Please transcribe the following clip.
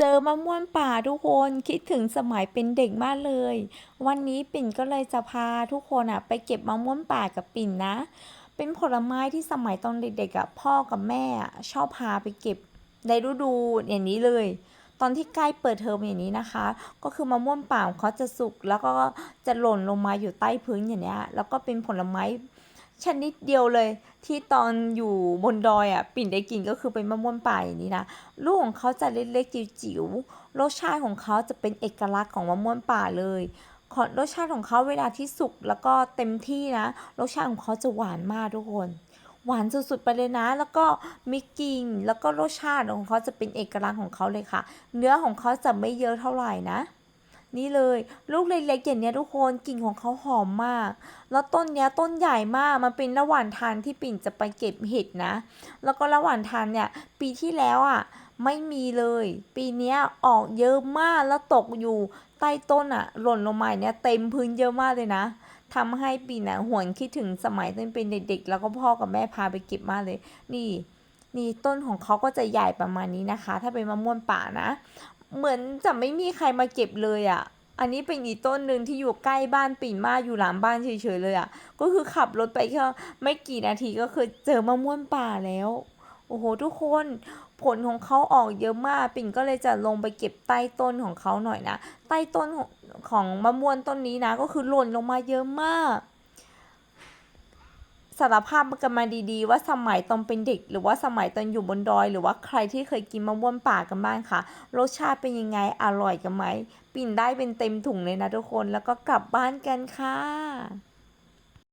เจอมะม่วงป่าทุกคนคิดถึงสมัยเป็นเด็กมากเลย วันนี้ปิ่นก็เลยจะพาทุกคนอะไปเก็บมะม่วงป่ากับปิ่นนะ เป็นผลไม้ที่สมัยตอนเด็กๆอะพ่อกับแม่ชอบพาไปเก็บในฤดูอย่างนี้เลย ตอนที่ใกล้เปิดเทอมอย่างนี้นะคะ ก็คือมะม่วงป่าเขาจะสุกแล้วก็จะหล่นลงมาอยู่ใต้พื้นอย่างเนี้ยแล้วก็เป็นผลไม้ชนิดเดียวเลย ที่ตอนอยู่บนดอยอะปิ่นได้กินก็คือเป็นมะม่วงป่าอย่างนี้นะลูกของเขาจะเล็กๆจิ๋วๆรสชาติของเขาจะเป็นเอกลักษณ์ของมะม่วงป่าเลยขอรสชาติของเขาเวลาที่สุกแล้วก็เต็มที่นะรสชาติของเขาจะหวานมากทุกคนหวานสุดๆไปเลยนะ แล้วก็มีกลิ่นแล้วก็รสชาติของเขาจะเป็นเอกลักษณ์ของเขาเลยค่ะ เนื้อของเขาจะไม่เยอะเท่าไหร่นะ นี่เลย ลูกเล็กๆอย่างเนี้ยทุกคนกลิ่นของเขาหอมมาก แล้วต้นเนี้ยต้นใหญ่มากมันเป็นระหว่างทางที่ปิ่นจะไปเก็บเห็ดนะ แล้วก็ระหว่างทางเนี่ยปีที่แล้วอะไม่มีเลย ปีนี้ออกเยอะมากแล้วตกอยู่ใต้ต้นอะ หล่นลงมาเนี่ยเต็มพื้นเยอะมากเลยนะทำให้ปีน่ะหวนคิดถึงสมัยตอนเป็นเด็กๆ แล้วก็พ่อกับแม่พาไปเก็บมากเลย นี่ นี่ต้นของเขาก็จะใหญ่ประมาณนี้นะคะ ถ้าเป็นมะม่วงป่านะ เหมือนจะไม่มีใครมาเก็บเลยอะ อันนี้เป็นอีกต้นหนึ่งที่อยู่ใกล้บ้านปิ่นมากอยู่หลังบ้านเฉยๆเลยอะ ก็คือขับรถไปแค่ไม่กี่นาทีก็คือเจอมะม่วงป่าแล้ว โอ้โหทุกคนผลของเขาออกเยอะมาก ปิ่นก็เลยจะลงไปเก็บใต้ต้นของเขาหน่อยนะ ใต้ต้นของของมะม่วงต้นนี้นะ ก็คือหล่นลงมาเยอะมาก สารภาพกันมาดีๆ ว่าสมัยตอนเป็นเด็ก หรือว่าสมัยตอนอยู่บนดอย หรือว่าใครที่เคยกินมะม่วงป่ากันบ้างค่ะรสชาติเป็นยังไงอร่อยกันไหม ปิ่นได้เป็นเต็มถุงเลยนะทุกคนแล้วก็กลับบ้านกันค่ะ